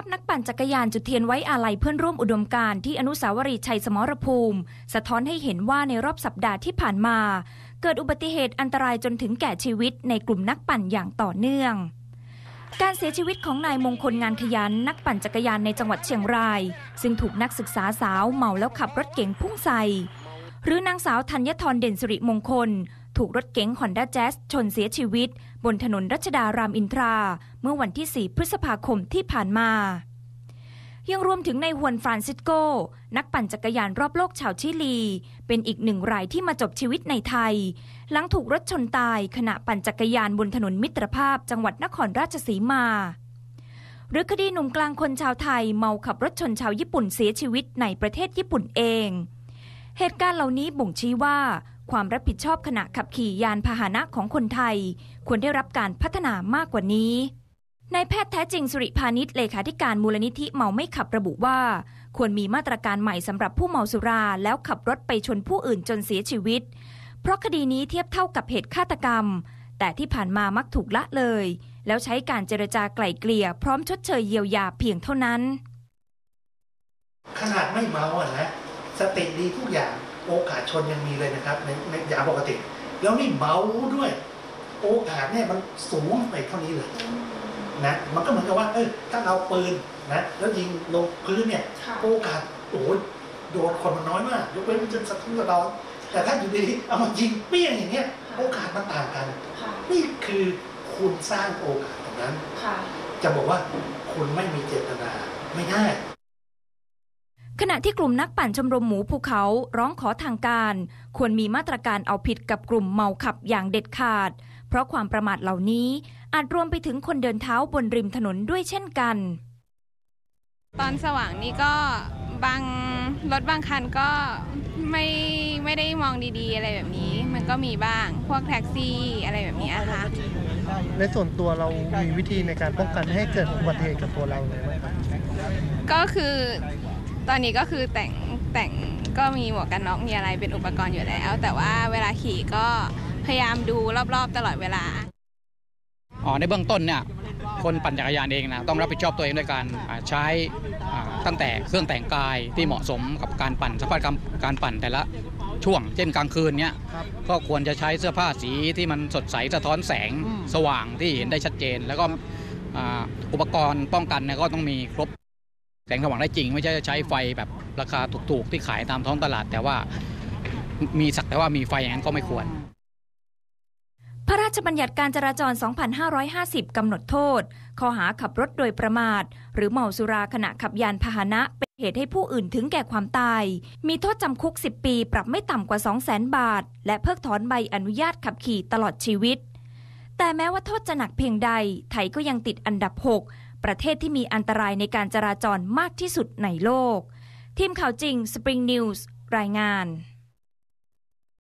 าพนักปั่นจักรยานจุดเทียนไว้อาลัยเพื่อนร่วมอุดมการณ์ที่อนุสาวรีย์ชัยสมรภูมิ สะท้อนให้เห็นว่าในรอบสัปดาห์ที่ผ่านมา เกิดอุบัติเหตุอันตรายจนถึงแก่ชีวิตในกลุ่มนักปั่นอย่างต่อเนื่อง การเสียชีวิตของนายมงคลงานขยันนักปั่นจักรยานในจังหวัดเชียงราย ซึ่งถูกนักศึกษาสาวเมาแล้วขับรถเก๋งพุ่งใส่หรือนางสาวธัญทรเด่นสิริมงคล ถูกรถเก๋งฮอนด้าแจ๊สชนเสียชีวิต บนถนนรัชดารามอินทรา เมื่อวันที่ 4 พฤษภาคมที่ผ่านมา ยังรวมถึงในฮวนฟรานซิสโก นักปั่นจักรยานรอบโลกชาวชิลี เป็นอีกหนึ่งรายที่มาจบชีวิตในไทย หลังถูกรถชนตายขณะปั่นจักรยานบนถนนมิตรภาพจังหวัดนครราชสีมาหรือคดีหนุ่มกลางคนชาวไทยเมาขับรถชนชาวญี่ปุ่นเสียชีวิตในประเทศญี่ปุ่นเอง เหตุการณ์เหล่านี้บ่งชี้ว่า ความรับผิดชอบขณะขับขี่ยานพาหนะของคนไทย ควรได้รับการพัฒนามากกว่านี้นายแพทย์แท้จริงสุริพานิชเลขาธิการมูลนิธิเมาไม่ขับระบุว่า ควรมีมาตรการใหม่สำหรับผู้เมาสุราแล้วขับรถไปชนผู้อื่นจนเสียชีวิต เพราะคดีนี้เทียบเท่ากับเหตุฆาตกรรม แต่ที่ผ่านมามักถูกละเลย แล้วใช้การเจรจาไกล่เกลี่ยพร้อมชดเชยเยียวยาเพียงเท่านั้น ขนาดไม่เมาอะนะสติดีทุกอย่าง โอกาสชนยังมีเลยนะครับในในยาปกติ แล้วนี่เมาด้วย โอกาสเนี่ยมันสูงไปเท่านี้เลยนะมันก็เหมือนกับว่าเออถ้าเราปืนนะแล้วยิงลงพื้นเนี่ยค่ะโอกาสโอ้ยโดนคนมันน้อยมากยกเว้นมันจะสะทุนสะดอนแต่ถ้าอยู่ดีๆเอามายิงเปี้ยงอย่างเงี้ยโอกาสมันต่างกันค่ะนี่คือคุณสร้างโอกาสตรงนั้นค่ะจะบอกว่าคุณไม่มีเจตนาไม่ได้ ขณะที่กลุ่มนักปั่นชมรมหมูภูเขาร้องขอทางการ ควรมีมาตรการเอาผิดกับกลุ่มเมาขับอย่างเด็ดขาด เพราะความประมาทเหล่านี้อาจรวมไปถึงคนเดินเท้าบนริมถนนด้วยเช่นกัน ตอนสว่างนี่ก็บางรถบางคันก็ไม่ไม่ได้มองดีๆ อะไรแบบนี้ มันก็มีบ้างพวกแท็กซี่อะไรแบบนี้อะค่ะในส่วนตัวเรามีวิธีในการป้องกันไม่ให้เกิดอุบัติเหตุกับตัวเราเลยไหมครับก็คือ ตอนนี้ก็คือแต่งแต่งก็มีหมวกกันน็อกมีอะไรเป็นอุปกรณ์อยู่แล้ว แต่ว่าเวลาขี่ก็พยายามดูรอบๆตลอดเวลา อ๋อในเบื้องต้นเนี่ยคนปั่นจักรยานเองนะต้องรับผิดชอบตัวเองด้วยการใช้ตั้งแต่เครื่องแต่งกายที่เหมาะสมกับการปั่นสภาพการการปั่นแต่ละช่วง เช่นกลางคืนเนี่ยก็ควรจะใช้เสื้อผ้าสีที่มันสดใสสะท้อนแสงสว่างที่เห็นได้ชัดเจน แล้วก็อุปกรณ์ป้องกันก็ต้องมีครบ แสงสว่างได้จริง ไม่ใช่ใช้ไฟแบบราคาถูกๆ ที่ขายตามท้องตลาด แต่ว่ามีสักแต่ว่ามีไฟอย่างนั้นก็ไม่ควร พระราชบัญญัติการจราจร 2550 กำหนดโทษ ข้อหาขับรถโดยประมาท หรือเมาสุราขณะขับยานพาหนะเป็นเหตุให้ผู้อื่นถึงแก่ความตาย มีโทษจำคุก 10 ปี ปรับไม่ต่ำกว่า 200,000 บาท และเพิกถอนใบอนุญาตขับขี่ตลอดชีวิต แต่แม้ว่าโทษจะหนักเพียงใด ไทยก็ยังติดอันดับ 6 ประเทศที่มีอันตรายในการจราจรมากที่สุดในโลก ทีมข่าวจริง Spring News รายงาน